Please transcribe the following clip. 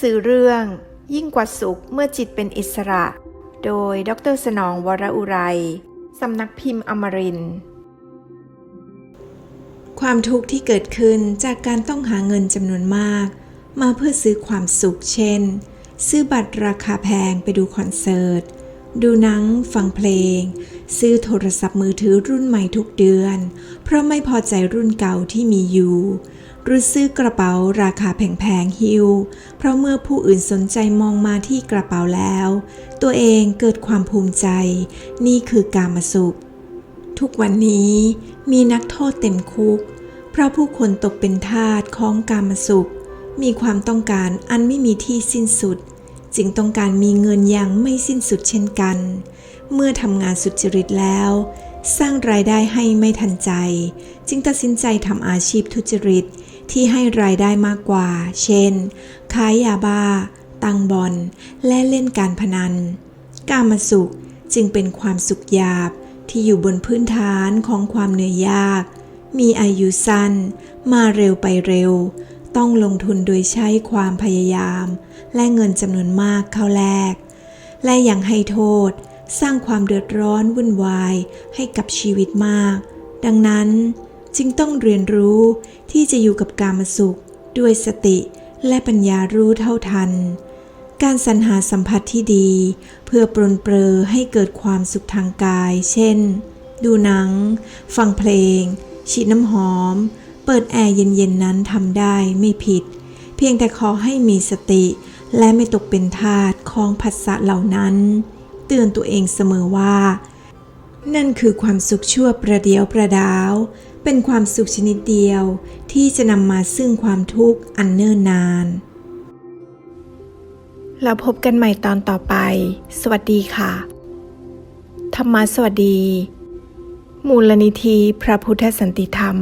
สือเรื่อง ยิ่งกว่าสุขเมื่อจิตเป็นอิสระ โดยดรสนองวรอุไรสำนักพิมพ์อมริน ความทุกข์ที่เกิดขึ้นจากการต้องหาเงินจำนวนมาก มาเพื่อซื้อความสุข เช่น ซื้อบัตรราคาแพงไปดูคอนเสิร์ต ดูหนัง ฟังเพลง ซื้อโทรศัพท์มือถือรุ่นใหม่ทุกเดือน เพราะไม่พอใจรุ่นเก่าที่มีอยู่ หรือซื้อกระเป๋าราคาแพงๆฮิวเพราะเมื่อผู้อื่นสนใจมองมาที่กระเป๋าแล้ว ตัวเองเกิดความภูมิใจ นี่คือการมาสุข ทุกวันนี้มีนักโทษเต็มคุก เพราะผู้คนตกเป็นทาสของกามสุข มีความต้องการอันไม่มีที่สิ้นสุด จึงต้องการมีเงินอย่างไม่สิ้นสุดเช่นกัน เมื่อทำงานสุจริตแล้วสร้างรายได้ให้ไม่ทันใจ จึงตัดสินใจทำอาชีพทุจริต ที่ให้รายได้มากกว่า เช่น ขายยาบ้า ตังบอล และเล่นการพนัน กามสุขจึงเป็นความสุขหยาบที่อยู่บนพื้นฐานของความเหนื่อยยาก มีอายุสั้น มาเร็วไปเร็ว ต้องลงทุนโดยใช้ความพยายาม และเงินจำนวนมากเข้าแลก และยังให้โทษ สร้างความเดือดร้อนวุ่นวายให้กับชีวิตมาก ดังนั้น จึงต้องเรียนรู้ที่จะอยู่กับกามสุข ด้วยสติและปัญญารู้เท่าทัน การสรรหาสัมผัสที่ดี เพื่อปรนเปรอให้เกิดความสุขทางกาย เช่น ดูหนัง ฟังเพลง ฉีดน้ำหอม เปิดแอร์เย็นๆนั้นทำได้ไม่ผิด เพียงแต่ขอให้มีสติ และไม่ตกเป็นทาสของผัสสะเหล่านั้น เตือนตัวเองเสมอว่า นั่นคือความสุขชั่วประเดียวประดาว เป็นความสุขชนิดเดียวที่จะนำมาซึ่งความทุกข์อันเนิ่นนาน เราพบกันใหม่ตอนต่อไป สวัสดีค่ะ ธรรมะสวัสดี มูลนิธิพระพุทธสันติธรรม